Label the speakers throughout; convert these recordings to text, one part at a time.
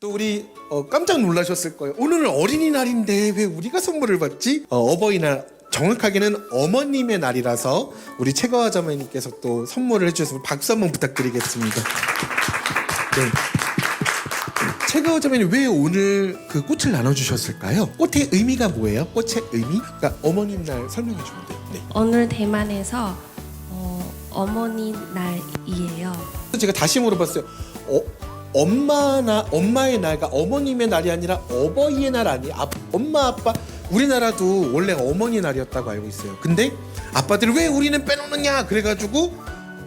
Speaker 1: 또 우리 어, 깜짝 놀라셨을 거예요. 오늘은 어린이날인데 왜 우리가 선물을 받지? 어, 어버이날 정확하게는 어머님의 날이라서 우리 최가화 자매님께서 또 선물을 해주셔서 박수 한번 부탁드리겠습니다. 네. 최가화 자매님 왜 오늘 그 꽃을 나눠주셨을까요? 꽃의 의미가 뭐예요? 꽃의 의미? 그러니까 어머님 날 설명해 주면 돼요. 네.
Speaker 2: 오늘 대만에서 어, 어머니 날이에요.
Speaker 1: 제가 다시 물어봤어요. 어, 엄마나 엄마의 날과 어머님의 날이 아니라 어버이의 날 아니? 아, 엄마 아빠 우리나라도 원래 어머니 날이었다고 알고 있어요. 근데 아빠들이 왜 우리는 빼놓느냐? 그래가지고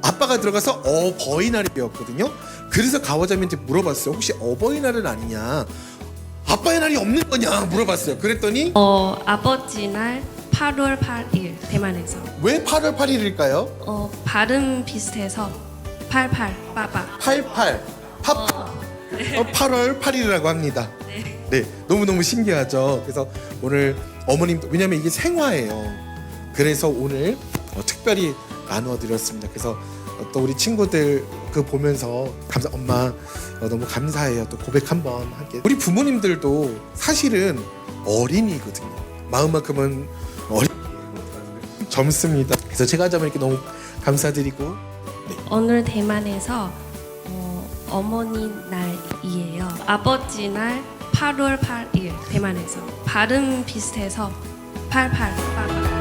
Speaker 1: 아빠가 들어가서 어버이날이 되었거든요. 그래서 가와자미한테 물어봤어요. 혹시 어버이날은 아니냐? 아빠의 날이 없는 거냐? 물어봤어요. 그랬더니
Speaker 2: 어, 아버지 날 8월 8일 대만에서
Speaker 1: 왜 8월 8일일까요?
Speaker 2: 어, 발음 비슷해서 88 빠바.
Speaker 1: 88 팝 어, 8월 8일이라고 합니다.
Speaker 2: 네.
Speaker 1: 네, 너무 너무 신기하죠. 그래서 오늘 어머님 왜냐면 이게 생화예요. 그래서 오늘 어, 특별히 나누어 드렸습니다. 그래서 어, 또 우리 친구들 그 보면서 감사 엄마 어, 너무 감사해요. 또 고백 한번 함께. 우리 부모님들도 사실은 어린이거든요. 마음만큼은 젊습니다. 그래서 제가 자매님께 너무 감사드리고
Speaker 2: 오늘 대만에서 어, 어머니 날이에요. 아버지 날 8월 8일 대만에서 발음 비슷해서 88 빠바.